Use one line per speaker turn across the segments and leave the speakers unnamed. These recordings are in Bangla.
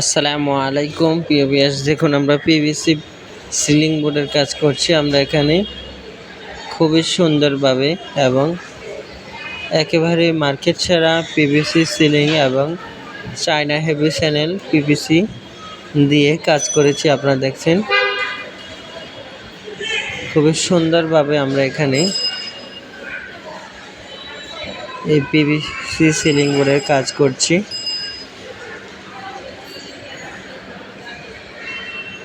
আসসালামু আলাইকুম পিওবিএস দেখুন, আমরা পিভিসি সিলিং বোর্ডের কাজ করছি। আমরা এখানে খুবই সুন্দরভাবে এবং একেবারে মার্কেট ছাড়া পিভিসি সিলিং এবং চায়না হেভি চ্যানেল পিভিসি দিয়ে কাজ করেছি। আপনারা দেখছেন, খুবই সুন্দরভাবে আমরা এখানে এই পিভিসি সিলিং বোর্ডের কাজ করছি।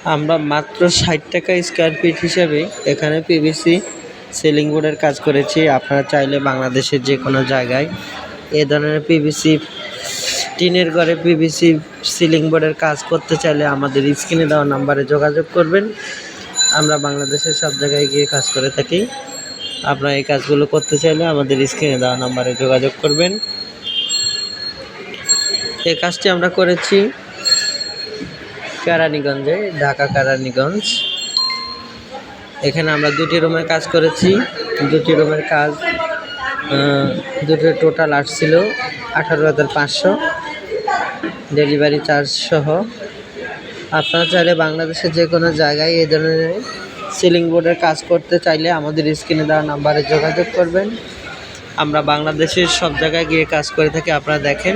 আমরা মাত্র ষাট টাকা স্কোয়ার ফিট হিসাবে এখানে পিভিসি সিলিং বোর্ডের কাজ করেছি। আপনারা চাইলে বাংলাদেশের যে কোনো জায়গায় এ ধরনের পিভিসি টিনের ঘরে পিভিসি সিলিং বোর্ডের কাজ করতে চাইলে আমাদের স্ক্রিনে দেওয়া নাম্বারে যোগাযোগ করবেন। আমরা বাংলাদেশের সব জায়গায় গিয়ে কাজ করে থাকি। আপনারা এই কাজগুলো করতে চাইলে আমাদের স্ক্রিনে দেওয়া নাম্বারে যোগাযোগ করবেন। এই কাজটি আমরা করেছি কেরানীগঞ্জে, ঢাকা কেরানীগঞ্জ। এখানে আমরা দুটি রুমের কাজ করেছি। দুটি রুমের কাজ দুটো টোটাল আসছিল আঠারো হাজার পাঁচশো। ডেলিভারি চার্জ সহ। আপনারা চাইলে বাংলাদেশের যে কোনো জায়গায় এই ধরনের সিলিং বোর্ডের কাজ করতে চাইলে আমাদের স্ক্রিনে দেওয়া নাম্বারে যোগাযোগ করবেন। আমরা বাংলাদেশের সব জায়গায় গিয়ে কাজ করে থাকি, আপনারা দেখেন।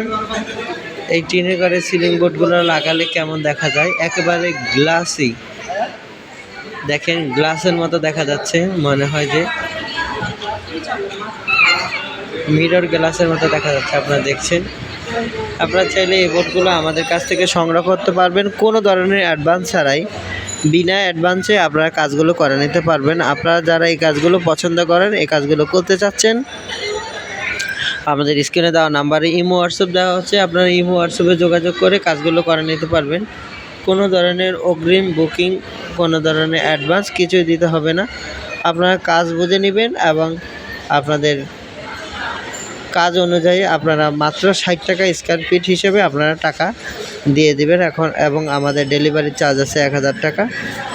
এই টিনের ঘরে সিলিং বোর্ডগুলো লাগালে কেমন দেখা যায়? একেবারে গ্লাসি দেখেন গ্লাসের মতো দেখা যাচ্ছে। মনে হয় যে মিরর গ্লাসের মতো দেখা যাচ্ছে। আপনারা দেখছেন? আপনারা চাইলে এই বোর্ডগুলো আমাদের কাছ থেকে সংগ্রহ করতে পারবেন। কোনো ধরনের অ্যাডভান্স ছাড়াই। বিনা অ্যাডভান্সে আপনারা কাজগুলো করে নিতে পারবেন। আপনারা যারা এই কাজগুলো পছন্দ করেন, এই কাজগুলো করতে চাচ্ছেন আমাদের স্ক্রিনে দেওয়া নাম্বারে ইমো, হোয়াটসঅ্যাপ দেওয়া হচ্ছে। আপনারা ইমো, হোয়াটসঅ্যাপে যোগাযোগ করে কাজগুলো করে নিতে পারবেন। কোনো ধরনের অগ্রিম বুকিং, কোনো ধরনের অ্যাডভান্স কিছুই দিতে হবে না। আপনারা কাজ বুঝে নেবেন এবং আপনাদের কাজ অনুযায়ী আপনারা মাত্র ষাট টাকা স্কোয়ার ফিট হিসেবে আপনারা টাকা দিয়ে দিবেন এখন এবং আমাদের ডেলিভারি চার্জ আছে এক হাজার টাকা।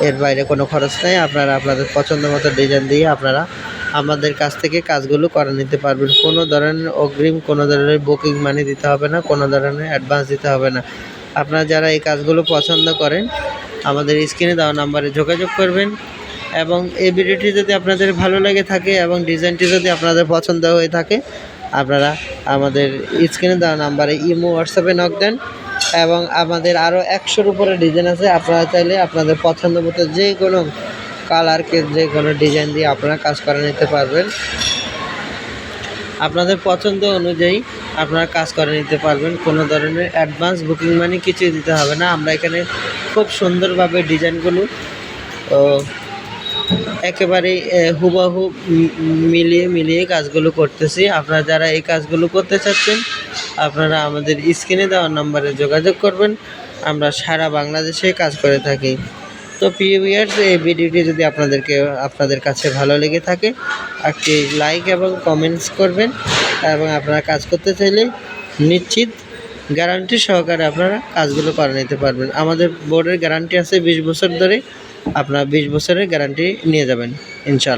এর বাইরে কোনো খরচ নেই। আপনারা আপনাদের পছন্দ মতো ডিজাইন দিয়ে আপনারা আমাদের কাছ থেকে কাজগুলো করে নিতে পারবেন। কোনো ধরনের অগ্রিম, কোনো ধরনের বুকিং মানি দিতে হবে না, কোনো ধরনের অ্যাডভান্স দিতে হবে না। আপনারা যারা এই কাজগুলো পছন্দ করেন, আমাদের স্ক্রিনে দেওয়া নাম্বারে যোগাযোগ করবেন এবং এই ভিডিওটি যদি আপনাদের ভালো লেগে থাকে এবং ডিজাইনটি যদি আপনাদের পছন্দ হয়ে থাকে, আপনারা আমাদের স্ক্রিনে দেওয়া নাম্বারে ইমো হোয়াটসঅ্যাপে নক দেন এবং আমাদের আরও একশোর উপরে ডিজাইন আছে। আপনারা চাইলে আপনাদের পছন্দ মতো যে কোনো কালারকে যে কোনো ডিজাইন দিয়ে আপনারা কাজ করে নিতে পারবেন। আপনাদের পছন্দ অনুযায়ী আপনারা কাজ করে নিতে পারবেন। কোনো ধরনের অ্যাডভান্স বুকিং মানি কিছুই দিতে হবে না। আমরা এখানে খুব সুন্দরভাবে ডিজাইনগুলো ও, একেবারে হুবাহু মিলিয়ে মিলিয়ে কাজগুলো করতেছি। আপনারা যারা এই কাজগুলো করতে চাচ্ছেন আপনারা আমাদের স্ক্রিনে দেওয়া নম্বরে যোগাযোগ করবেন। আমরা সারা বাংলাদেশে কাজ করে থাকি। তো প্রিয় ভিউয়ার্স এই ভিডিওটি যদি আপনাদেরকে, আপনাদের কাছে ভালো লেগে থাকে, একটি লাইক এবং কমেন্টস করবেন। এবং আপনারা কাজ করতে চাইলে নিশ্চিত গ্যারান্টি সহকারে আপনারা কাজগুলো করে নিতে পারবেন। আমাদের বোর্ডের গ্যারান্টি আছে বিশ বছর ধরে। আপনারা বিশ বছরের গ্যারান্টি নিয়ে যাবেন ইনশাল্লাহ